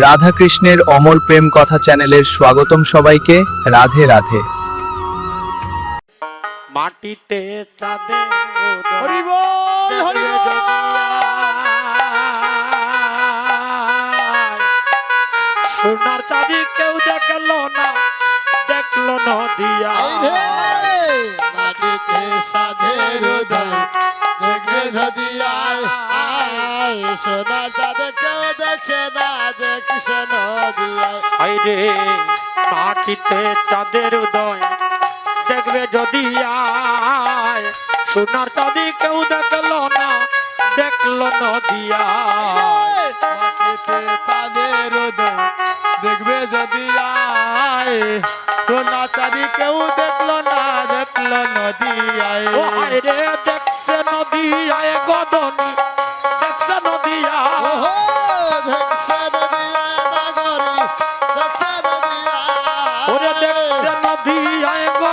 রাধা কৃষ্ণের অমর প্রেম কথা চ্যানেলের স্বাগতম সবাইকে রাধে রাধে। মাটিতে চাঁদে হরি বল হরি বল সোনার চাঁদি কেউ দেখল না দেখল নদিয়া। সোনা চাঁদে কেউ দেখছে না দেখছে নদিয়ায় হাইরে মাটিতে চাঁদের উদয়। দেখবে যদি আয়, সোনার চাঁদি কেউ দেখল না, দেখল নদিয়া মাটিতে চাঁদের উদয়, দেখবে যদি আয় সোনা চাঁদি কেউ দেখল না, দেখল নদিয়ায় হাইরে দেখছে নদিয়ায় গদনি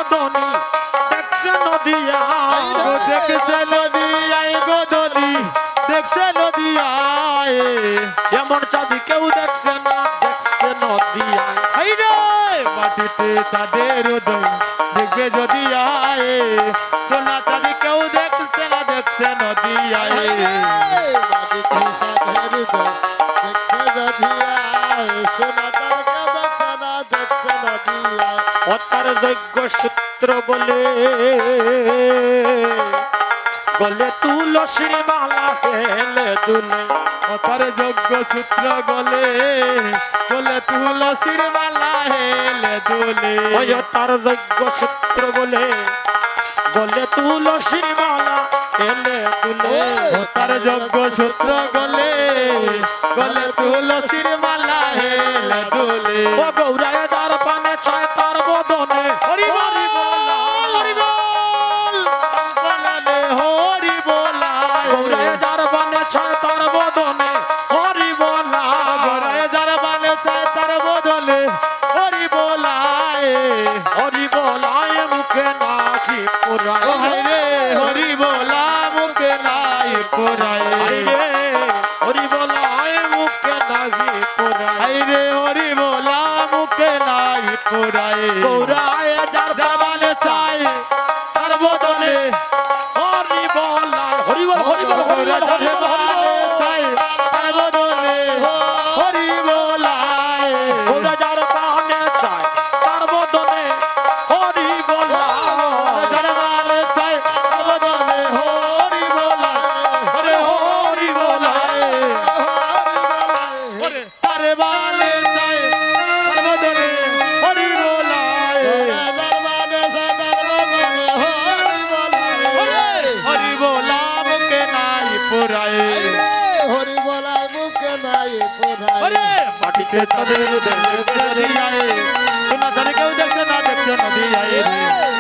গদনি দেখছে নদিয়া দেখছে নদিয়ায় গদনি দেখছে নদিয়ায় এমন চাঁদি কেউ দেখছে না দেখছে নদিয়ায় হাইরে মাটিতে চাঁদের দেখবে যদি আয়। সোনা চাঁদি কেউ দেখছে না দেখছে নদী মাটিতে চাঁদের দেখবে যদি আয়। সোনা ও তার যোগ্য সূত্র বলে বলে, তুলসী মালা হেলে দুলে অপার যোগ্য সূত্র গলে বলে তুলসীর মালা হেলে দুলে ওই তার যোগ্য সূত্র বলে বলে, তুলসী মালা হেলে দুলে তার যোগ্য সূত্র গলে গলে তুলসীর মালা হেলে দুলে ও গৌরায় তার পানে ছয় পুরায় হায়রে হরি বলা মুখে নাই পোড়ায় হাইরে হরি বলায় মুখে নাকি পুরায় হায়রে হরি বলা মুখে নাই পোড়ায় গৌরায় যার পানে চায় তার হরি হরি বল হরি বল হরি বল হরি বল পোড়ায় হরি বলায় মুখে নাই পোড়ায় মাটিতে তাদের দেখতে দিয়ায় সোনা ধরে কেউ দেখছে না দেখছে নদী আয়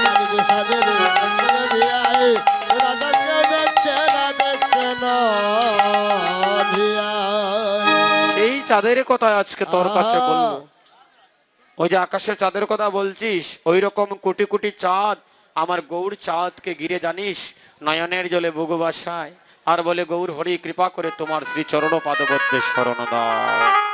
মাটিতে সাদের দেখতে দিয়ায় সোনা ধরে দেখছে না দেখছে নদী আয় সেই চাঁদের কথা আজকে তোর কাছে বলব। ওই যে আকাশের চাঁদের কথা বলছিস ওই রকম কোটি কোটি চাঁদ আমার গৌর চাঁদকে ঘিরে জানিস নয়নের জলে বুগু বাসায়। আর বলে গৌর হরি কৃপা করে তোমার শ্রী চরণ পাদবদ্ধে শরণ দাও।